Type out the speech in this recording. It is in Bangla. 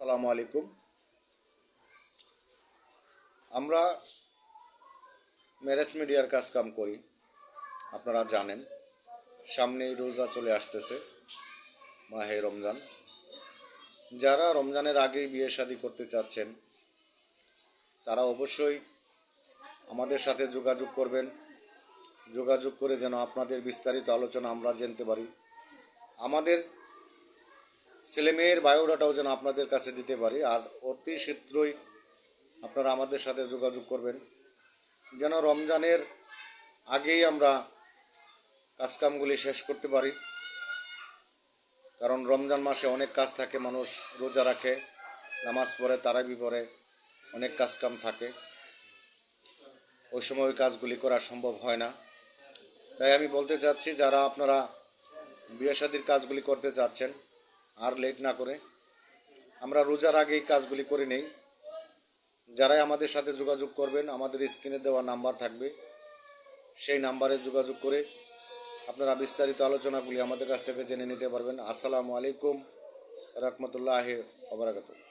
সালামু আলাইকুম। আমরা ম্যারেজ মিডিয়ার কাজ কাম করি, আপনারা জানেন। সামনেই রোজা চলে আসতেছে, মাহে রমজান। যারা রমজানের আগেই বিয়ে শাদী করতে চাচ্ছেন, তারা অবশ্যই আমাদের সাথে যোগাযোগ করবেন। যোগাযোগ করে যেন আপনাদের বিস্তারিত আলোচনা আমরা জানতে পারি। আমাদের ছেলে মেয়ের বায়োডাটাও যেন আপনাদের কাছে দিতে পারি, আর অতি শীঘ্রই আপনারা আমাদের সাথে যোগাযোগ করবেন। যেন রমজানের আগেই আমরা কাজকামগুলি শেষ করতে পারি, কারণ রমজান মাসে অনেক কাজ থাকে, মানুষ রোজা রাখে, নামাজ পড়ে, তারাবি পড়ে, অনেক কাজকাম থাকে। ওই সময় ওই কাজগুলি করা সম্ভব হয় না। তাই আমি বলতে চাচ্ছি, যারা আপনারা বিয়ে শাদির কাজগুলি করতে চাচ্ছেন আর লেট না করে। আমরা রোজার আগে এই কাজগুলি করে নেই। যারাই আমাদের সাথে যোগাযোগ করবেন, আমাদের স্ক্রিনে দেওয়া নাম্বার থাকবে। সেই নাম্বারে যোগাযোগ করে আপনারা বিস্তারিত আলোচনাগুলি আমাদের কাছ থেকে জেনে নিতে পারবেন। আসসালামু আলাইকুম, রহমতুল্লাহ আবরাকাতুহ